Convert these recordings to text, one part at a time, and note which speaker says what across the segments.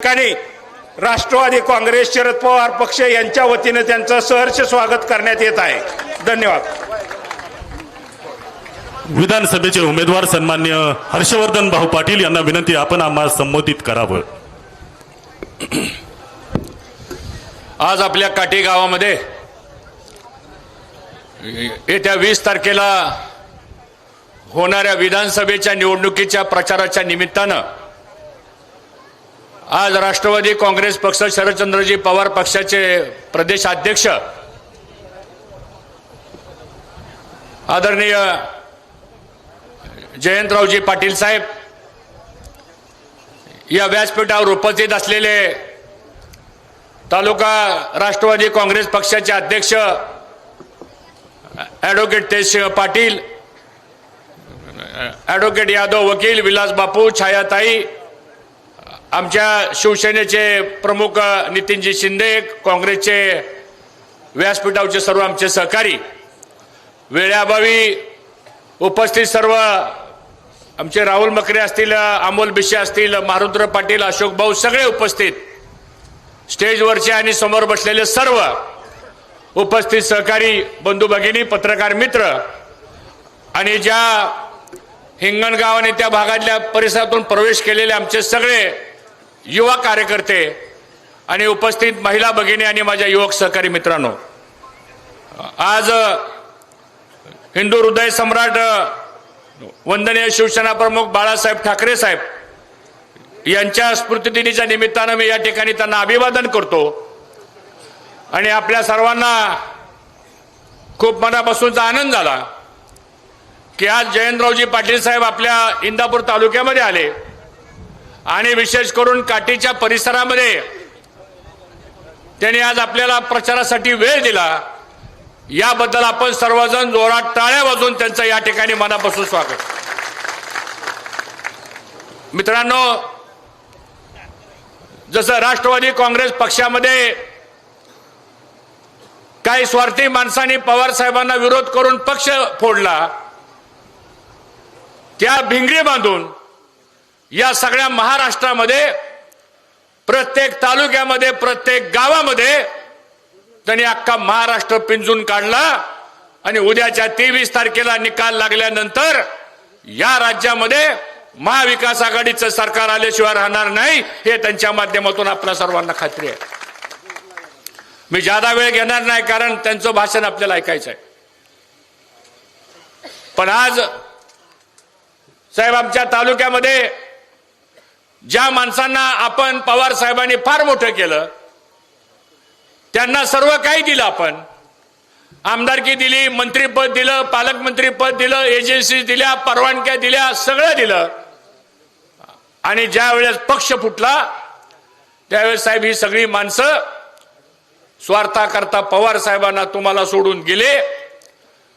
Speaker 1: ठिकाणी राष्ट्रवादी काँग्रेस शरद पवार पक्ष यांच्या वतीनं त्यांचं सहर्ष स्वागत करण्यात येत आहे. धन्यवाद.
Speaker 2: विधानसभेचे उमेदवार सन्मान्य हर्षवर्धन भाऊ पाटील यांना विनंती आपण आम्हाला संबोधित करावं.
Speaker 3: आज आपल्या काटे गावामध्ये येत्या वीस तारखेला होणाऱ्या विधानसभेच्या निवडणुकीच्या प्रचाराच्या निमित्तानं आज राष्ट्रवादी काँग्रेस पक्ष शरदचंद्रजी पवार पक्षाचे प्रदेश अध्यक्ष आदरणीय जयंतरावजी पाटील साहेब या व्यासपीठावर उपस्थित असलेले तालुका राष्ट्रवादी काँग्रेस पक्षाचे अध्यक्ष ॲडव्होकेट तेजसिंह पाटील ॲडव्होकेट यादव वकील विलास बापू छायाताई आमच्या शिवसेनेचे प्रमुख नितीनजी शिंदे काँग्रेसचे व्यासपीठावचे सर्व आमचे सहकारी वेळाभावी उपस्थित सर्व आमचे राहुल मकरे असतील अमोल बिशे असतील मारुद्र पाटील अशोक भाऊ सगळे उपस्थित स्टेजवरचे आणि समोर बसलेले सर्व उपस्थित सहकारी बंधू भगिनी पत्रकार मित्र आणि ज्या हिंगणगाव आणि त्या भागातल्या परिसरातून प्रवेश केलेले आमचे सगळे युवा कार्यकर्ते आणि उपस्थित महिला भगिनी आणि माझ्या युवक सहकारी मित्रांनो आज हिंदू हृदय सम्राट वंदनीय शिवसेना प्रमुख बाळासाहेब ठाकरे साहेब यांच्या स्मृतिदिनीच्या निमित्तानं मी या ठिकाणी त्यांना अभिवादन करतो. आणि आपल्या सर्वांना खूप मनापासूनचा आनंद झाला की आज जयंतरावजी पाटील साहेब आपल्या इंदापूर तालुक्यामध्ये आले. आणि विशेष करून काठीच्या परिसरामध्ये त्यांनी आज आपल्याला प्रचारासाठी वेळ दिला. याबद्दल आपण सर्वजण जोरात टाळ्या वाजून त्यांचं या ठिकाणी मनापासून स्वागत. मित्रांनो जसं राष्ट्रवादी काँग्रेस पक्षामध्ये काही स्वार्थी माणसांनी पवार साहेबांना विरोध करून पक्ष फोडला त्या भिंगरी बांधून या सगळ्या महाराष्ट्रामध्ये प्रत्येक तालुक्यामध्ये प्रत्येक गावामध्ये त्यांनी अख्खा महाराष्ट्र पिंजून काढला आणि उद्याच्या तेवीस तारखेला निकाल लागल्यानंतर या राज्यामध्ये महाविकास आघाडीचं सरकार आल्याशिवाय राहणार नाही हे त्यांच्या माध्यमातून आपल्या सर्वांना खात्री आहे. मी जादा वेळ घेणार नाही कारण त्यांचं भाषण आपल्याला ऐकायचं आहे पण आज साहेब आमच्या तालुक्यामध्ये ज्या माणसांना आपण पवार साहेबांनी फार मोठं केलं त्यांना सर्व काही दिलं आपण. आमदारकी दिली मंत्रीपद दिलं पालकमंत्रीपद दिलं एजन्सी दिल्या परवानग्या दिल्या सगळं दिलं. आणि ज्या वेळेस पक्ष फुटला त्यावेळेस साहेब ही सगळी माणसं स्वार्थाकरता पवार साहेबांना तुम्हाला सोडून गेले.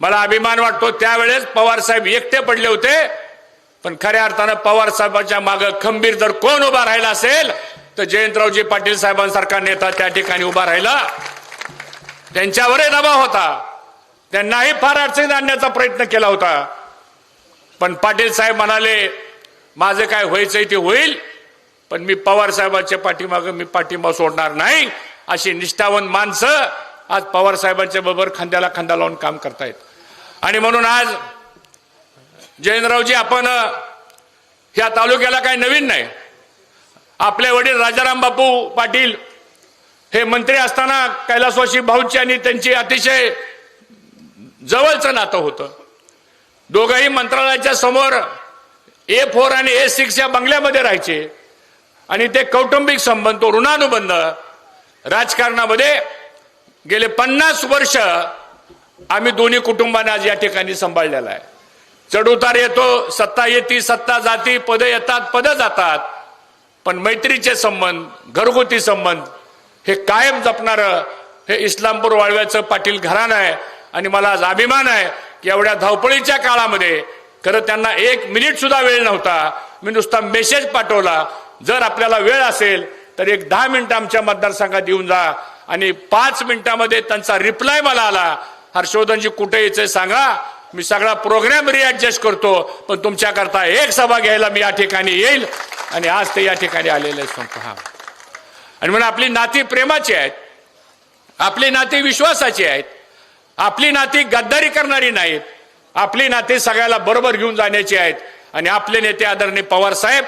Speaker 3: मला अभिमान वाटतो त्यावेळेस पवार साहेब एकटे पडले होते. पण खऱ्या अर्थानं पवार साहेबांच्या मागे खंबीर जर कोण उभा राहिला असेल तर जयंतरावजी पाटील साहेबांसारखा नेता त्या ठिकाणी उभा राहिला. त्यांच्यावरही दबाव होता. त्यांनाही फार अडचणीत आणण्याचा प्रयत्न केला होता. पण पाटील साहेब म्हणाले माझं काय व्हायचंय ते होईल पण मी पवार साहेबांच्या पाठीमागं मी पाठिंबा सोडणार नाही. अशी निष्ठावंत माणसं आज पवार साहेबांच्या बरोबर खांद्याला खांदा लावून काम करतायत. आणि म्हणून आज जयंतरावजी आपण ह्या तालुक्याला काही नवीन नाही. आपले वडील राजाराम बापू पाटील हे मंत्री असताना कैलासवाशी भाऊची आणि त्यांची अतिशय जवळचं नातं होतं. दोघंही मंत्रालयाच्या समोर ए फोर आणि ए सिक्स या बंगल्यामध्ये राहायचे आणि ते कौटुंबिक संबंध तो ऋणानुबंध राजकारणामध्ये गेले पन्नास वर्ष आम्ही दोन्ही कुटुंबाने आज या ठिकाणी सांभाळलेला आहे. चढउतार येतो सत्ता येती सत्ता जाती पद येतात पद जातात. पण मैत्रीचे संबंध घरगुती संबंध हे कायम जपणारं हे इस्लामपूर वाळव्याचं पाटील घराणं आहे. आणि मला आज अभिमान आहे की एवढ्या धावपळीच्या काळामध्ये खरं त्यांना एक मिनिट सुद्धा वेळ नव्हता. मी नुसता मेसेज पाठवला. जर आपल्याला वेळ असेल तर एक दहा मिनिटं आमच्या मतदारसंघात येऊन जा. आणि पाच मिनिटामध्ये त्यांचा रिप्लाय मला आला. हर्षवर्धनजी कुठे यायचंय सांगा. मी सगळा प्रोग्राम रिॲडजस्ट करतो पण तुमच्याकरता एक सभा घ्यायला मी या ठिकाणी येईल आणि आज ते या ठिकाणी आलेले आहे हा. आणि म्हणून आपली नाती प्रेमाची आहेत आपली नाती विश्वासाची आहेत आपली नाती गद्दारी करणारी नाहीत आपली नाती सगळ्याला बरोबर घेऊन जाण्याची आहेत. आणि आपले नेते आदरणीय पवार साहेब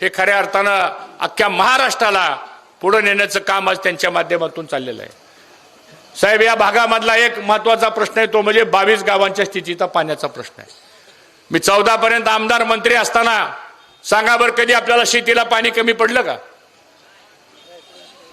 Speaker 3: हे खऱ्या अर्थानं अख्ख्या महाराष्ट्राला पुढे नेण्याचं काम आज त्यांच्या माध्यमातून चाललेलं आहे. साहेब या भागामधला एक महत्त्वाचा प्रश्न आहे तो म्हणजे बावीस गावांच्या स्थितीचा पाण्याचा प्रश्न आहे. मी चौदा पर्यंत आमदार मंत्री असताना सांगा बरं कधी आपल्याला शेतीला पाणी कमी पडलं का?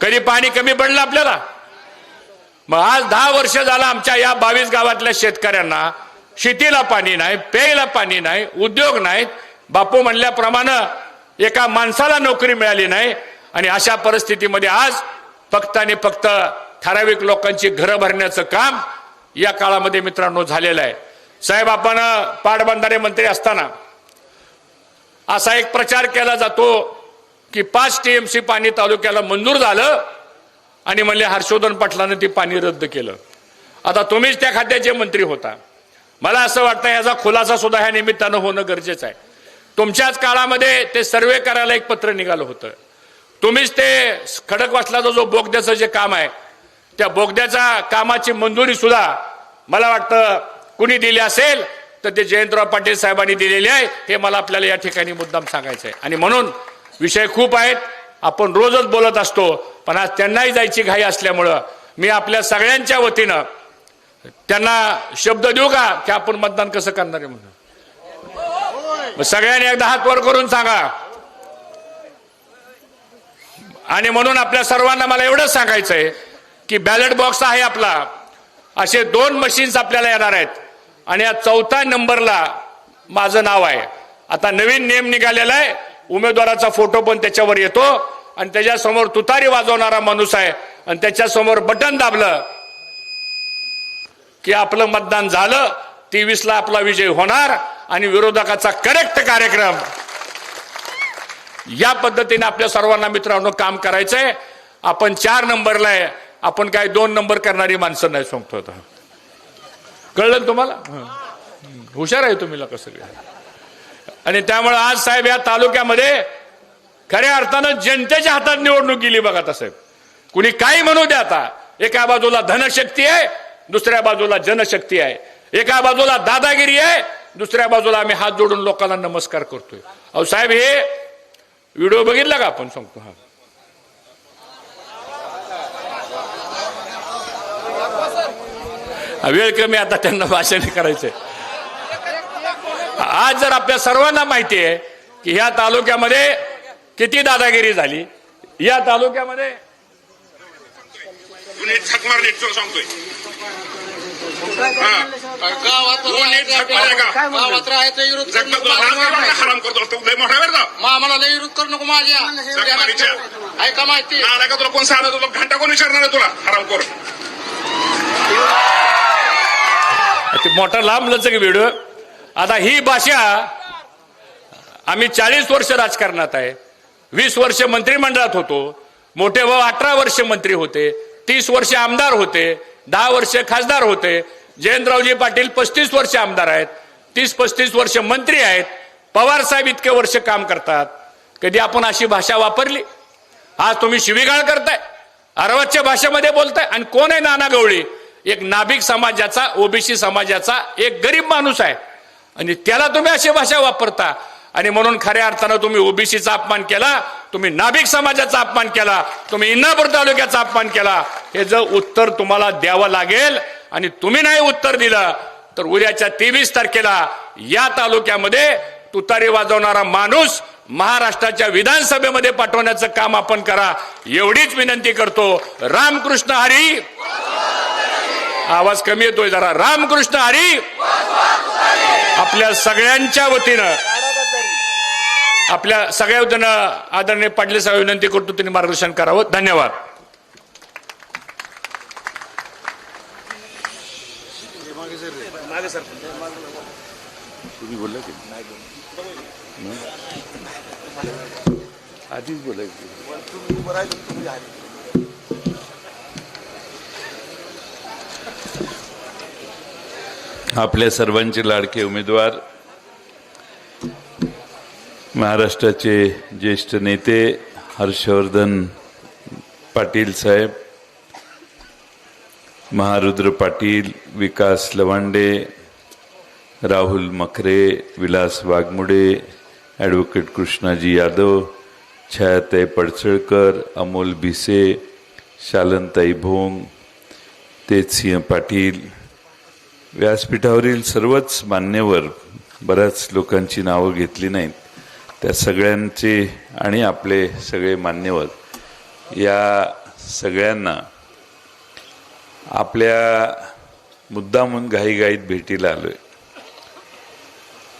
Speaker 3: कधी पाणी कमी पडलं आपल्याला? मग आज दहा वर्ष झालं आमच्या या बावीस गावातल्या शेतकऱ्यांना शेतीला पाणी नाही प्यायला पाणी नाही उद्योग नाहीत. बापू म्हणल्याप्रमाणे एका माणसाला नोकरी मिळाली नाही आणि अशा परिस्थितीमध्ये आज फक्त आणि फक्त ठराविक लोकांची घरं भरण्याचं काम या काळामध्ये मित्रांनो झालेलं आहे. साहेब आपण पाटबंधारे मंत्री असताना असा एक प्रचार केला जातो की पाच टीएमसी पाणी तालुक्याला मंजूर झालं आणि म्हणले हर्षवर्धन पाटलानं ती पाणी रद्द केलं. आता तुम्हीच त्या खात्याचे मंत्री होता. मला असं वाटतं याचा खुलासा सुद्धा ह्या निमित्तानं होणं गरजेचं आहे. तुमच्याच काळामध्ये ते सर्वे करायला एक पत्र निघालं होतं. तुम्हीच ते खडकवासलाचा जो बोगद्याचं जे काम आहे त्या बोगद्याच्या कामाची मंजुरी सुद्धा मला वाटतं कुणी दिली असेल तर ते जयंतराव पाटील साहेबांनी दिलेली आहे. हे मला आपल्याला या ठिकाणी मुद्दाम सांगायचं आहे आणि म्हणून विषय खूप आहेत. आपण रोजच बोलत असतो पण आज त्यांनाही जायची घाई असल्यामुळं मी आपल्या सगळ्यांच्या वतीनं त्यांना शब्द देऊ का की आपण मतदान कसं करणार आहे म्हणून? सगळ्यांनी एकदा हात वर करून सांगा. आणि म्हणून आपल्या सर्वांना मला एवढंच सांगायचं आहे की बॅलेट बॉक्स आहे आपला. असे दोन मशीन्स आपल्याला येणार आहेत. आणि या चौथ्या नंबरला माझं नाव आहे. आता नवीन नियम निघालेला आहे. उमेदवाराचा फोटो पण त्याच्यावर येतो. आणि त्याच्यासमोर तुतारी वाजवणारा माणूस आहे. आणि त्याच्यासमोर बटन दाबलं की आपलं मतदान झालं. तेवीसला आपला विजय होणार. आणि विरोधकाचा करेक्ट कार्यक्रम. या पद्धतीने आपल्या सर्वांना मित्रांनो काम करायचंय. आपण चार नंबरला आहे. आपण काय दोन नंबर करणारी माणसं नाही सांगतो आता. कळलं तुम्हाला? हुशार आहे तुम्ही लोक सगळे. आणि त्यामुळे आज साहेब या तालुक्यामध्ये खऱ्या अर्थानं जनतेच्या हातात निवडणूक गेली बघा आता साहेब. कुणी काही म्हणू द्या आता. एका बाजूला धनशक्ती आहे दुसऱ्या बाजूला जनशक्ती आहे. एका बाजूला दादागिरी आहे दुसऱ्या बाजूला आम्ही हात जोडून लोकांना नमस्कार करतोय. अहो साहेब हे व्हिडिओ बघितला का आपण सांगतो? हा. वेळ कमी आता त्यांना भाषण करायचंय. आज जर आपल्या सर्वांना माहिती आहे की ह्या तालुक्यामध्ये किती दादागिरी झाली? या तालुक्यामध्ये
Speaker 4: विरोध करू नको. माझ्या. ऐका माहिती?
Speaker 1: तुला कोण सांगणार? तुला घंटा कोण विचारणार आहे तुला? हराम कर
Speaker 3: ते मोठा लांब लचक व्हिडिओ आता ही भाषा आम्ही चाळीस वर्ष राजकारणात आहे. वीस वर्ष मंत्रिमंडळात होतो. मोठे भाऊ अठरा वर्ष मंत्री होते. तीस वर्ष आमदार होते. दहा वर्ष खासदार होते. जयंतरावजी पाटील पस्तीस वर्ष आमदार आहेत. तीस पस्तीस वर्ष मंत्री आहेत. पवार साहेब इतके वर्ष काम करतात. कधी आपण अशी भाषा वापरली? आज तुम्ही शिवीगाळ करताय. अरवाजच्या भाषेमध्ये बोलताय. आणि कोण आहे नाना गवळी? एक नाभिक समाजाचा ओबीसी समाजाचा एक गरीब माणूस आहे. आणि त्याला तुम्ही अशी भाषा वापरता. आणि म्हणून खऱ्या अर्थानं तुम्ही ओबीसीचा अपमान केला तुम्ही नाभिक समाजाचा अपमान केला तुम्ही इंदापूर तालुक्याचा अपमान केला. हे जर उत्तर तुम्हाला द्यावं लागेल आणि तुम्ही नाही उत्तर दिलं तर उद्याच्या तेवीस तारखेला या तालुक्यामध्ये तुतारी वाजवणारा माणूस महाराष्ट्राच्या विधानसभेमध्ये पाठवण्याचं काम आपण करा. एवढीच विनंती करतो. रामकृष्ण हरी. आवाज कमी येतोय जरा. रामकृष्ण हरी. आपल्या सगळ्यांच्या वतीनं आपल्या सगळ्या वतीनं आदरणीय पाटील साहेब विनंती करतो त्यांनी मार्गदर्शन करावं. धन्यवाद.
Speaker 5: आपल्या सर्वांचे लाडके उमेदवार महाराष्ट्राचे ज्येष्ठ नेते हर्षवर्धन पाटील साहेब महारुद्र पाटील विकास लवांडे राहुल मखरे विलास वाघमुडे ॲडव्होकेट कृष्णाजी यादव छायाताई पडसळकर अमोल भिसे शालनताई भोंग तेजसिंह पाटील व्यासपीठावरील सर्वच मान्यवर बऱ्याच लोकांची नावं घेतली नाहीत. त्या सगळ्यांचे आणि आपले सगळे मान्यवर या सगळ्यांना आपल्या मुद्दामून घाईघाईत भेटीला आलोय.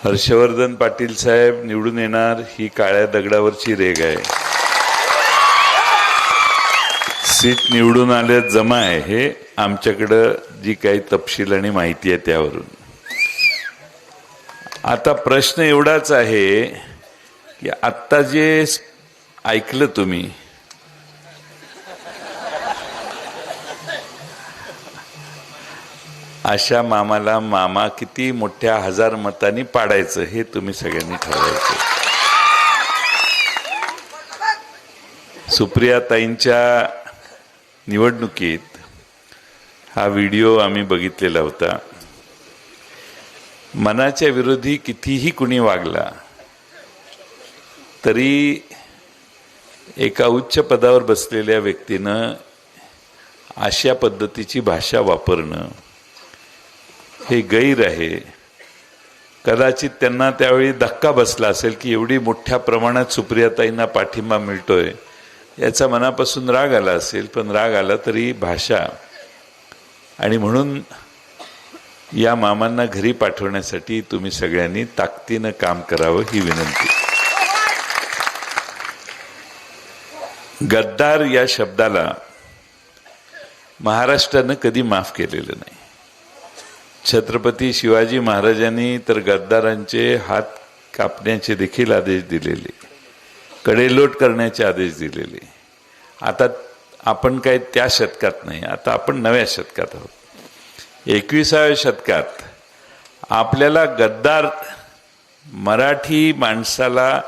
Speaker 5: हर्षवर्धन पाटील साहेब निवडून येणार ही काळ्या दगडावरची रेग आहे. सीट निवडून आले जमा आहे. हे आमच्याकडं जी काही तपशील आणि माहिती आहे त्यावरून. आता प्रश्न एवढाच आहे की आत्ता जे ऐकलं तुम्ही अशा मामाला मामा किती मोठ्या हजार मतांनी पाडायचं हे तुम्ही सगळ्यांनी ठरवायचं. सुप्रियाताईंच्या निवडणुकीत हा व्हिडिओ आम्ही बघितलेला होता. मनाच्या विरोधी कितीही कुणी वागला तरी एका उच्च पदावर बसलेल्या व्यक्तीनं अशा पद्धतीची भाषा वापरणं हे गैर आहे. कदाचित त्यांना त्यावेळी धक्का बसला असेल की एवढी मोठ्या प्रमाणात सुप्रियाताईंना पाठिंबा मिळतोय. याचा मनापासून राग आला असेल पण राग आला तरी भाषा. आणि म्हणून या मामांना घरी पाठवण्यासाठी तुम्ही सगळ्यांनी ताकदीनं काम करावं ही विनंती. गद्दार या शब्दाला महाराष्ट्रानं कधी माफ केलेलं नाही. छत्रपती शिवाजी महाराजांनी तर गद्दारांचे हात कापण्याचे देखील आदेश दिलेले. कडेलोट करण्याचे आदेश दिलेले. आता आपण काय त्या शतकात नाही आता आपण नव्या शतकात आहोत. एकविसाव्या शतकात आपल्याला गद्दार मराठी माणसाला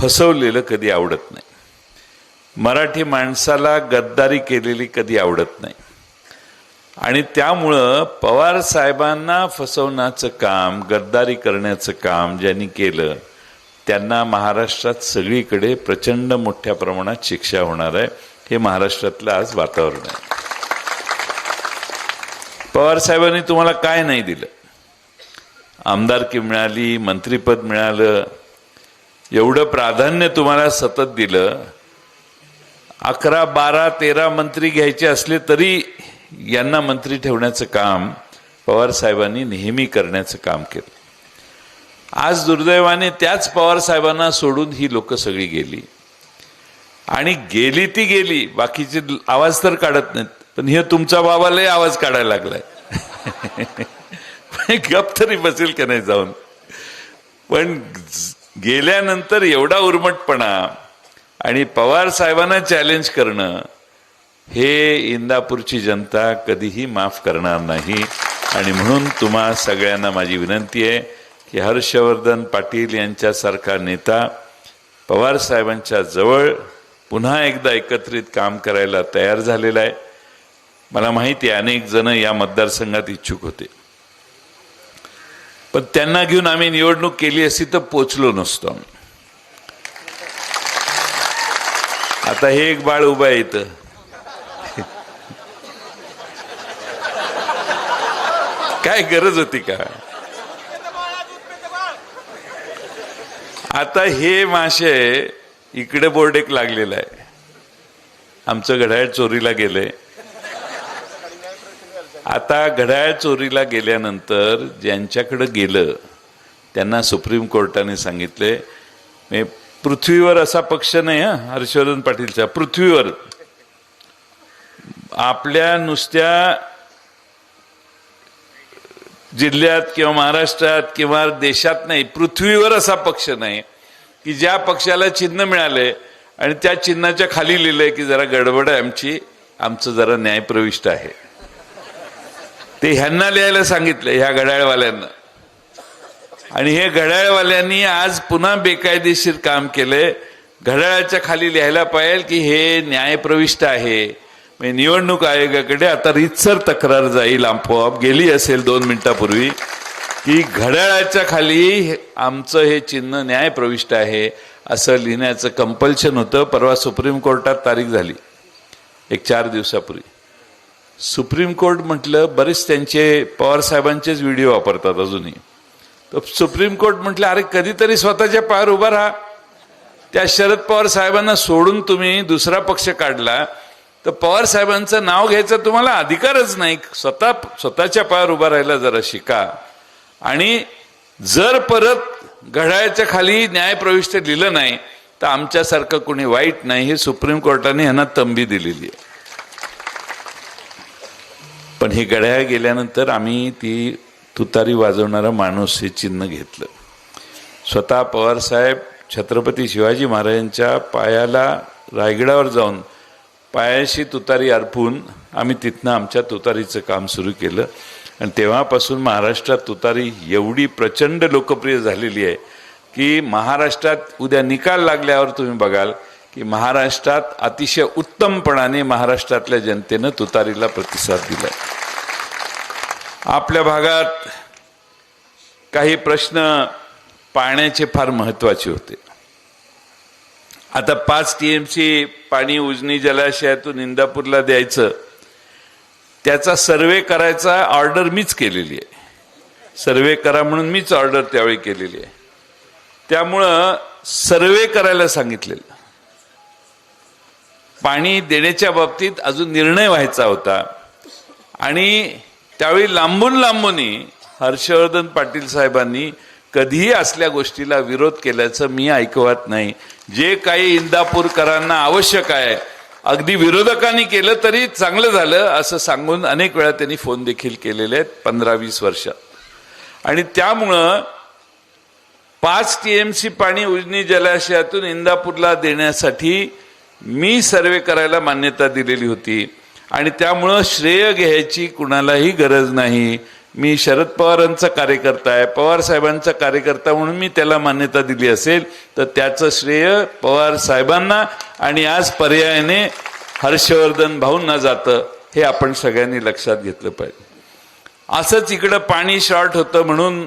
Speaker 5: फसवलेलं कधी आवडत नाही. मराठी माणसाला गद्दारी केलेली कधी आवडत नाही. आणि त्यामुळं पवार साहेबांना फसवण्याचं काम गद्दारी करण्याचं काम ज्यांनी केलं त्यांना महाराष्ट्रात सगळीकडे प्रचंड मोठ्या प्रमाणात शिक्षा होणार आहे. हे महाराष्ट्रातलं आज वातावरण आहे. पवार साहेबांनी तुम्हाला काय नाही दिलं? आमदारकी मिळाली मंत्रीपद मिळालं एवढं प्राधान्य तुम्हाला सतत दिलं. अकरा बारा तेरा मंत्री घ्यायचे असले तरी यांना मंत्री ठेवण्याचं काम पवार साहेबांनी नेहमी करण्याचं काम केलं. आज दुर्दैवाने त्याच पवार साहेबांना सोडून ही लोक सगळी गेली. आणि गेली ती गेली बाकीचे आवाज तर काढत नाहीत पण हे तुमचा बाबालाही आवाज काढायला लागलाय. गप तरी बसेल का नाही जाऊन. पण गेल्यानंतर एवढा उर्मटपणा आणि पवार साहेबांना चॅलेंज करणं हे इंदापूरची जनता कधीही माफ करणार नाही. आणि म्हणून तुम्हा सगळ्यांना माझी विनंती आहे की हर्षवर्धन पाटील यांच्यासारखा नेता पवार साहेबांच्या जवळ पुन्हा एकदा एकत्रित काम करायला तयार झालेला आहे. मला माहिती आहे अनेक जण या मतदारसंघात इच्छुक होते. पण त्यांना घेऊन आम्ही निवडणूक केली असती तर पोचलो नसतो आम्ही. आता हे एक बाळ उभं आहे इथं. काय गरज होती का? आता हे मासे इकडे बोर्ड एक लागलेला आहे. आमचं घड्याळ चोरीला गेलंय. आता घड्याळ चोरीला गेल्यानंतर ज्यांच्याकडे गेलं त्यांना सुप्रीम कोर्टाने सांगितले पृथ्वीवर असा पक्ष नाही हा हर्षवर्धन पाटीलचा पृथ्वीवर. आपल्या नुसत्या जिल्ह्यात किंवा महाराष्ट्रात किंवा देशात नाही पृथ्वीवर असा पक्ष नाही की ज्या पक्षाला चिन्ह मिळाले आणि त्या चिन्हाच्या खाली लिहिलंय की जरा गडबड आहे आमची आमचं जरा न्यायप्रविष्ट आहे. ते ह्यांना लिहायला सांगितलं ह्या घड्याळवाल्यांना. आणि हे घड्याळवाल्यांनी आज पुन्हा बेकायदेशीर काम केले घड्याळाच्या खाली लिहायला पाहिजे की हे न्यायप्रविष्ट आहे. निवडणूक आयोगाकडे आता रितसर तक्रार जाईल आपोआप. गेली असेल दोन मिनिटापूर्वी की घड्याळाच्या खाली हे- आमचं हे चिन्ह न्याय प्रविष्ट आहे असं लिहिण्याचं कंपल्शन होतं. परवा सुप्रीम कोर्टात तारीख झाली. एक चार दिवसापूर्वी. सुप्रीम कोर्ट म्हटलं बरेच त्यांचे पवार साहेबांचेच व्हिडिओ वापरतात अजूनही. तर सुप्रीम कोर्ट म्हटलं अरे कधीतरी स्वतःच्या पायावर उभा राहा. त्या शरद पवार साहेबांना सोडून तुम्ही दुसरा पक्ष काढला. तर पवार साहेबांचं नाव घ्यायचं तुम्हाला अधिकारच नाही. स्वतः स्वतःच्या पायावर उभा राहायला जरा शिका. आणि जर परत घड्याळ्याच्या खाली न्यायप्रविष्ट लिहिलं नाही तर आमच्यासारखं कोणी वाईट नाही हे सुप्रीम कोर्टाने यांना तंबी दिलेली आहे. पण हे घड्याळ गेल्यानंतर आम्ही ती तुतारी वाजवणारा माणूस हे चिन्ह घेतलं. स्वतः पवारसाहेब छत्रपती शिवाजी महाराजांच्या पायाला रायगडावर जाऊन पायाशी तुतारी अर्पून आम्ही तिथनं आमच्या तुतारीचं काम सुरू केलं. आणि तेव्हापासून महाराष्ट्रात तुतारी एवढी प्रचंड लोकप्रिय झालेली आहे की महाराष्ट्रात उद्या निकाल लागल्यावर तुम्ही बघाल की महाराष्ट्रात अतिशय उत्तमपणाने महाराष्ट्रातल्या जनतेनं तुतारीला प्रतिसाद दिला आपल्या भागात काही प्रश्न पाण्याचे फार महत्त्वाचे होते. आता पाच टीएमसी पाणी उजनी जलाशयातून इंदापूरला द्यायचं त्याचा सर्वे करायचा ऑर्डर मीच केलेली आहे. सर्वे करा म्हणून मीच ऑर्डर त्यावेळी केलेली आहे. त्यामुळं सर्वे करायला सांगितलेलं. पाणी देण्याच्या बाबतीत अजून निर्णय व्हायचा होता. आणि त्यावेळी लांबून लांबूनही हर्षवर्धन पाटील साहेबांनी कधीही असल्या गोष्टीला विरोध केल्याचं मी ऐकवत नाही. जे काही इंदापूरकरांना आवश्यक आहे अगदी विरोधकांनी केलं तरी चांगलं झालं असं सांगून अनेक वेळा त्यांनी फोन देखील केलेले आहेत पंधरा वीस वर्षात आणि त्यामुळं पाच टीएमसी पाणी उजनी जलाशयातून इंदापूरला देण्यासाठी मी सर्वे करायला मान्यता दिलेली होती. आणि त्यामुळं श्रेय घ्यायची कुणालाही गरज नाही. मी शरद पवारांचा कार्यकर्ता आहे. पवार साहेबांचा कार्यकर्ता म्हणून मी त्याला मान्यता दिली असेल तर त्याचं श्रेय पवार साहेबांना आणि आज पर्यायाने हर्षवर्धन भाऊंना जातं हे आपण सगळ्यांनी लक्षात घेतलं पाहिजे. असंच इकडं पाणी शॉर्ट होतं म्हणून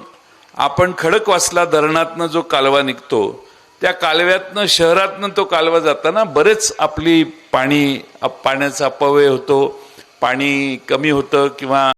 Speaker 5: आपण खडकवासला धरणातनं जो कालवा निघतो त्या कालव्यातनं शहरातनं तो कालवा जाताना बरेच आपली पाणी पाण्याचा अपव्यय होतो पाणी कमी होतं किंवा